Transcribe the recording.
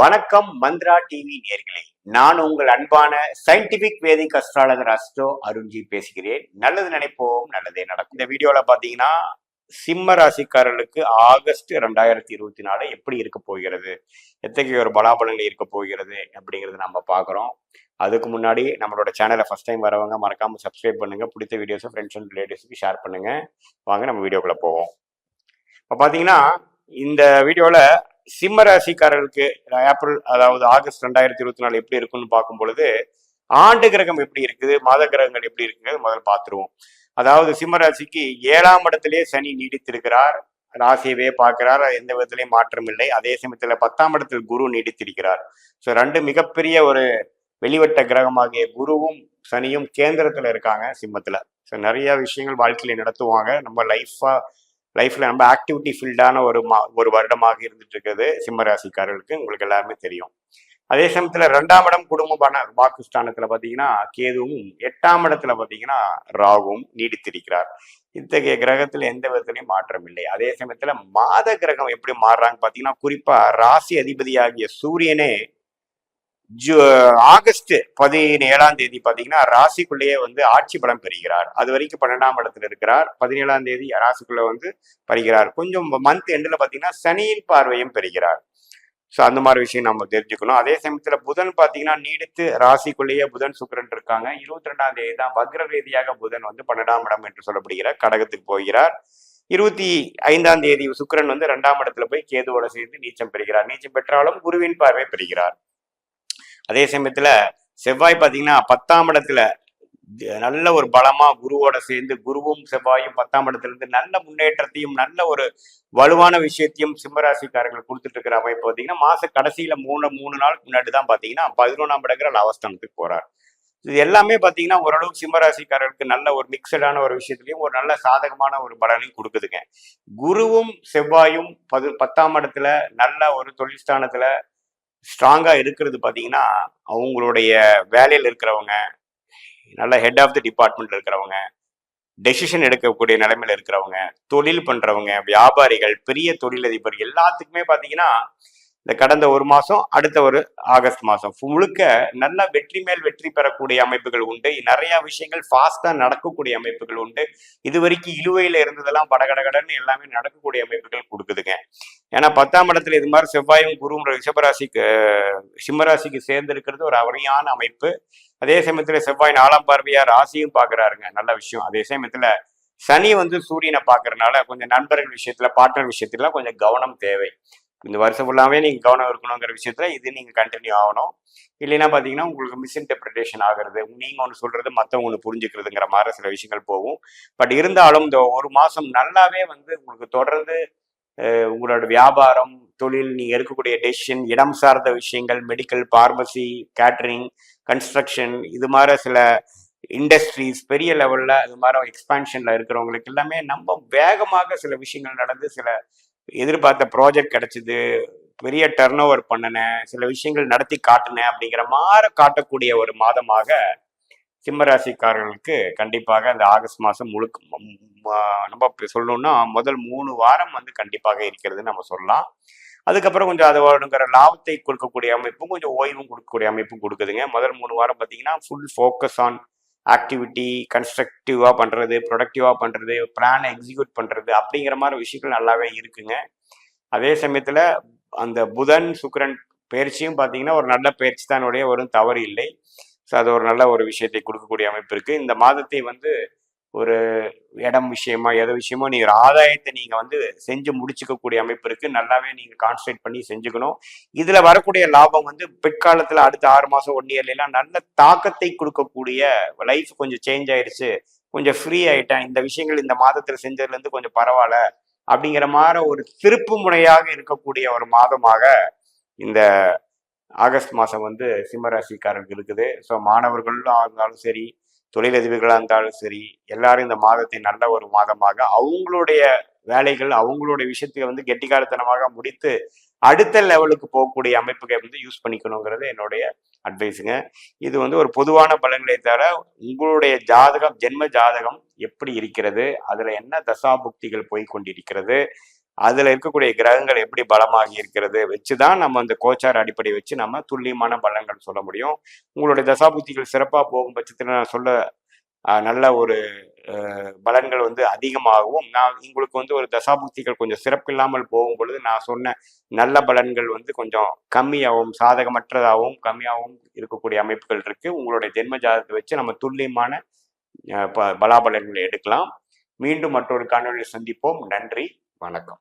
வணக்கம் மந்த்ரா டிவி நேர்களே. நான் உங்கள் அன்பான scientific Vedic astrologer astro Arunji பேசுகிறேன். நல்லது நினைப்போம் நல்லதே நடக்கும். இந்த வீடியோல பாத்தீங்கன்னா சிம்ம ராசிக்காரர்களுக்கு ஆகஸ்ட் ரெண்டாயிரத்தி இருபத்தி நாலு எப்படி இருக்க போகிறது எத்தகைய ஒரு பலாபலங்கள் இருக்க போகிறது அப்படிங்கிறது நம்ம பார்க்குறோம் அதுக்கு முன்னாடி நம்மளோட சேனலை ஃபர்ஸ்ட் டைம் வரவங்க மறக்காம சப்ஸ்கிரைப் பண்ணுங்க. பிடித்த வீடியோஸை ஃப்ரெண்ட்ஸ் அண்ட் ரிலேட்டிவ்ஸ்க்கு ஷேர் பண்ணுங்க. வாங்க நம்ம வீடியோக்குள்ள போவோம். இப்போ பார்த்தீங்கன்னா இந்த வீடியோவில் சிம்ம ராசிக்காரர்களுக்கு ஏப்ரல் அதாவது ஆகஸ்ட் ரெண்டாயிரத்தி இருபத்தி நாலு எப்படி இருக்குன்னு பார்க்கும் பொழுது ஆண்டு கிரகம் எப்படி இருக்குது மாத கிரகங்கள் எப்படி இருக்குங்கிறது முதல்ல பார்த்துருவோம். அதாவது சிம்ம ராசிக்கு ஏழாம் இடத்திலே சனி நீடித்திருக்கிறார் ராசியவே பார்க்கிறார் எந்த விதத்திலையும் மாற்றம் இல்லை. அதே சமயத்துல பத்தாம் இடத்தில் குரு நீடித்திருக்கிறார். ஸோ ரெண்டு மிகப்பெரிய ஒரு வெளிவட்ட கிரகமாகிய குருவும் சனியும் கேந்திரத்துல இருக்காங்க சிம்மத்துல. ஸோ நிறைய விஷயங்கள் வாழ்க்கையில நடத்துவாங்க. நம்ம லைஃபாக லைஃப்ல நம்ம ஆக்டிவிட்டி ஃபீல்டான ஒரு மா ஒரு வருடமாக இருந்துட்டு இருக்குது சிம்மராசிக்காரர்களுக்கு உங்களுக்கு எல்லாருமே தெரியும். அதே சமயத்துல ரெண்டாம் இடம் குடும்பமான வாக்குஸ்தானத்தில் பாத்தீங்கன்னா கேதுவும் எட்டாம் இடத்துல பாத்தீங்கன்னா ராகுவும் நீடித்திருக்கிறார். இத்தகைய கிரகத்துல எந்த விதத்திலையும் மாற்றம் இல்லை. அதே சமயத்துல மாத கிரகம் எப்படி மாறுறாங்க பாத்தீங்கன்னா குறிப்பா ராசி அதிபதியாகிய சூரியனே ஜூ ஆகஸ்ட் பதினேழாம் தேதி பாத்தீங்கன்னா ராசிக்குள்ளேயே வந்து ஆட்சி பலம் பெறுகிறார். அது வரைக்கும் பன்னெண்டாம் இடத்துல இருக்கிறார். பதினேழாம் தேதி ராசிக்குள்ள வந்து பெறுகிறார் கொஞ்சம் மந்த் எண்டில் பாத்தீங்கன்னா சனியின் பார்வையும் பெறுகிறார். ஸோ அந்த மாதிரி விஷயம் நம்ம தெரிஞ்சுக்கணும். அதே சமயத்துல புதன் பாத்தீங்கன்னா நீடித்து ராசிக்குள்ளேயே புதன் சுக்கரன் இருக்காங்க. இருபத்தி ரெண்டாம் தேதி தான் வக்ர ரீதியாக புதன் வந்து பன்னெண்டாம் இடம் என்று சொல்லப்படுகிற கடகத்துக்கு போகிறார். இருபத்தி ஐந்தாம் தேதி சுக்கிரன் வந்து ரெண்டாம் இடத்துல போய் கேதுவோட சேர்ந்து நீச்சம் பெறுகிறார். நீச்சம் பெற்றாலும் குருவின் பார்வை பெறுகிறார். அதே சமயத்துல செவ்வாய் பாத்தீங்கன்னா பத்தாம் இடத்துல நல்ல ஒரு பலமா குருவோட சேர்ந்து குருவும் செவ்வாயும் பத்தாம் இடத்துல இருந்து நல்ல முன்னேற்றத்தையும் நல்ல ஒரு வலுவான விஷயத்தையும் சிம்மராசிக்காரர்கள் கொடுத்துட்டு இருக்கிற அமைப்பு பார்த்தீங்கன்னா மாச கடைசியில மூணு மூணு நாளுக்கு முன்னாடி தான் பாத்தீங்கன்னா பதினொன்றாம் இடங்கிற அவஸ்தானத்துக்கு போறார். இது எல்லாமே பாத்தீங்கன்னா ஓரளவுக்கு சிம்மராசிக்காரர்களுக்கு நல்ல ஒரு மிக்சடான ஒரு விஷயத்துலையும் ஒரு நல்ல சாதகமான ஒரு பலனையும் கொடுக்குதுங்க. குருவும் செவ்வாயும் பது பத்தாம் இடத்துல நல்ல ஒரு தொழில் ஸ்தானத்துல ஸ்ட்ராங்கா இருக்கிறது பாத்தீங்கன்னா அவங்களுடைய வேலையில் இருக்கிறவங்க நல்ல ஹெட் ஆஃப் தி டிபார்ட்மெண்ட் இருக்கிறவங்க டெசிஷன் எடுக்கக்கூடிய நிலைமையில இருக்கிறவங்க தொழில் பண்றவங்க வியாபாரிகள் பெரிய தொழிலதிபர் எல்லாத்துக்குமே பாத்தீங்கன்னா இந்த கடந்த ஒரு மாதம் அடுத்த ஒரு ஆகஸ்ட் மாதம் முழுக்க நல்ல வெற்றி மேல் வெற்றி பெறக்கூடிய அமைப்புகள் உண்டு. நிறைய விஷயங்கள் ஃபாஸ்டா நடக்கக்கூடிய அமைப்புகள் உண்டு. இது வரைக்கும் இழுவையில இருந்ததெல்லாம் படகடகடன்னு எல்லாமே நடக்கக்கூடிய அமைப்புகள் கொடுக்குதுங்க. ஏன்னா பத்தாம் இடத்துல இது மாதிரி செவ்வாயும் குருவும் ரிஷபராசிக்கு சிம்மராசிக்கு சேர்ந்து இருக்கிறது ஒரு அருமையான அமைப்பு. அதே சமயத்துல செவ்வாய் நாலாம் பார்வையாக ராசியும் பாக்குறாருங்க. நல்ல விஷயம். அதே சமயத்துல சனி வந்து சூரியனை பார்க்கறனால கொஞ்சம் நண்பர்கள் விஷயத்துல பார்ட்னர் விஷயத்துல கொஞ்சம் கவனம் தேவை. இந்த வருஷம் ஃபுல்லாவே நீங்கள் கவனம் இருக்கணுங்கிற விஷயத்தில் இது நீங்கள் கண்டினியூ ஆகணும். இல்லைன்னா பார்த்தீங்கன்னா உங்களுக்கு மிஸ்இன்டர்பிரிட்டேஷன் ஆகுறது நீங்கள் ஒன்று சொல்றது மற்றவங்க ஒன்று புரிஞ்சுக்கிறதுங்கிற மாதிரி சில விஷயங்கள் போகும். பட் இருந்தாலும் இந்த ஒரு மாதம் நல்லாவே வந்து உங்களுக்கு தொடர்ந்து உங்களோட வியாபாரம் தொழில் நீங்கள் எடுக்கக்கூடிய டெசிஷன் இடம் சார்ந்த விஷயங்கள் மெடிக்கல் பார்மசி கேட்ரிங் கன்ஸ்ட்ரக்ஷன் இது மாதிரி சில இண்டஸ்ட்ரீஸ் பெரிய லெவலில் இது மாதிரி எக்ஸ்பான்ஷனில் இருக்கிறவங்களுக்கு எல்லாமே நம்ம வேகமாக சில விஷயங்கள் நடந்து சில எதிர்பார்த்த ப்ராஜெக்ட் கிடைச்சிது பெரிய டர்ன் ஓவர் பண்ணினேன் சில விஷயங்கள் நடத்தி காட்டினேன் அப்படிங்கிற மாதிரி காட்டக்கூடிய ஒரு மாதமாக சிம்மராசிக்காரர்களுக்கு கண்டிப்பாக அந்த ஆகஸ்ட் மாதம் முழுக்க நம்ம சொல்லணும்னா முதல் மூணு வாரம் வந்து கண்டிப்பாக இருக்கிறதுன்னு நம்ம சொல்லலாம். அதுக்கப்புறம் கொஞ்சம் அது வருங்கிற லாபத்தை கொடுக்கக்கூடிய அமைப்பும் கொஞ்சம் ஓய்வும் கொடுக்கக்கூடிய அமைப்பும் கொடுக்குதுங்க. முதல் மூணு வாரம் பார்த்தீங்கன்னா ஃபுல் ஃபோக்கஸ் ஆன் ஆக்டிவிட்டி கன்ஸ்ட்ரக்டிவாக பண்ணுறது ப்ரொடக்டிவாக பண்ணுறது பிளானை எக்ஸிக்யூட் பண்ணுறது அப்படிங்கிற மாதிரி விஷயங்கள் நல்லாவே இருக்குங்க. அதே சமயத்தில் அந்த புதன் சுக்கரன் பயிற்சியும் பார்த்தீங்கன்னா ஒரு நல்ல பயிற்சி தானுடைய ஒரு தவறு இல்லை. ஸோ அது ஒரு நல்ல ஒரு விஷயத்தை கொடுக்கக்கூடிய அமைப்பு இருக்குது இந்த மாதத்தை வந்து ஒரு இடம் விஷயமா எதை விஷயமோ நீங்க ஆதாயத்தை நீங்க வந்து செஞ்சு முடிச்சுக்கக்கூடிய அமைப்பு இருக்கு. நல்லாவே நீங்க கான்சன்ட்ரேட் பண்ணி செஞ்சுக்கணும். இதுல வரக்கூடிய லாபம் வந்து பிற்காலத்துல அடுத்த ஆறு மாசம் ஒன் இயர்ல எல்லாம் நல்ல தாக்கத்தை கொடுக்கக்கூடிய லைஃப் கொஞ்சம் சேஞ்ச் ஆயிடுச்சு கொஞ்சம் ஃப்ரீ ஆயிட்டேன். இந்த விஷயங்கள் இந்த மாதத்துல செஞ்சதுல இருந்து கொஞ்சம் பரவாயில்ல. அப்படிங்கிற மாதிரி ஒரு திருப்பு முனையாக இருக்கக்கூடிய ஒரு மாதமாக இந்த ஆகஸ்ட் மாதம் வந்து சிம்மராசிக்காரர்களுக்கு இருக்குது. ஸோ மாணவர்களும் இருந்தாலும் சரி தொழிலதிபர்களாக இருந்தாலும் சரி எல்லாரும் இந்த மாதத்தை நல்ல ஒரு மாதமாக அவங்களுடைய வேலைகள் அவங்களுடைய விஷயத்தை வந்து கெட்டிக்காரத்தனமாக முடித்து அடுத்த லெவலுக்கு போகக்கூடிய அமைப்புகளை வந்து யூஸ் பண்ணிக்கணுங்கிறது என்னுடைய அட்வைஸுங்க இது வந்து ஒரு பொதுவான பலன்களை தவிர உங்களுடைய ஜாதகம் ஜென்ம ஜாதகம் எப்படி இருக்கிறது அதுல என்ன தசாபுக்திகள் போய் கொண்டிருக்கிறது அதுல இருக்கக்கூடிய கிரகங்கள் எப்படி பலமாகி இருக்கிறது வச்சுதான் நம்ம அந்த கோச்சார் அடிப்படை வச்சு நம்ம துல்லியமான பலன்கள் சொல்ல முடியும். உங்களுடைய தசாபுத்திகள் சிறப்பா போகும் பட்சத்தில் நான் சொல்ல நல்ல ஒரு பலன்கள் வந்து அதிகமாகவும் நான் உங்களுக்கு வந்து ஒரு தசாபுக்திகள் கொஞ்சம் சிறப்பு இல்லாமல் போகும் பொழுது நான் சொன்ன நல்ல பலன்கள் வந்து கொஞ்சம் கம்மியாகவும் சாதகமற்றதாகவும் கம்மியாகவும் இருக்கக்கூடிய அமைப்புகள் இருக்கு. உங்களுடைய ஜென்ம ஜாதகத்தை வச்சு நம்ம துல்லியமான ப- பலாபலன்களை எடுக்கலாம். மீண்டும் மற்றொரு காணொலியில் சந்திப்போம். நன்றி. வணக்கம்.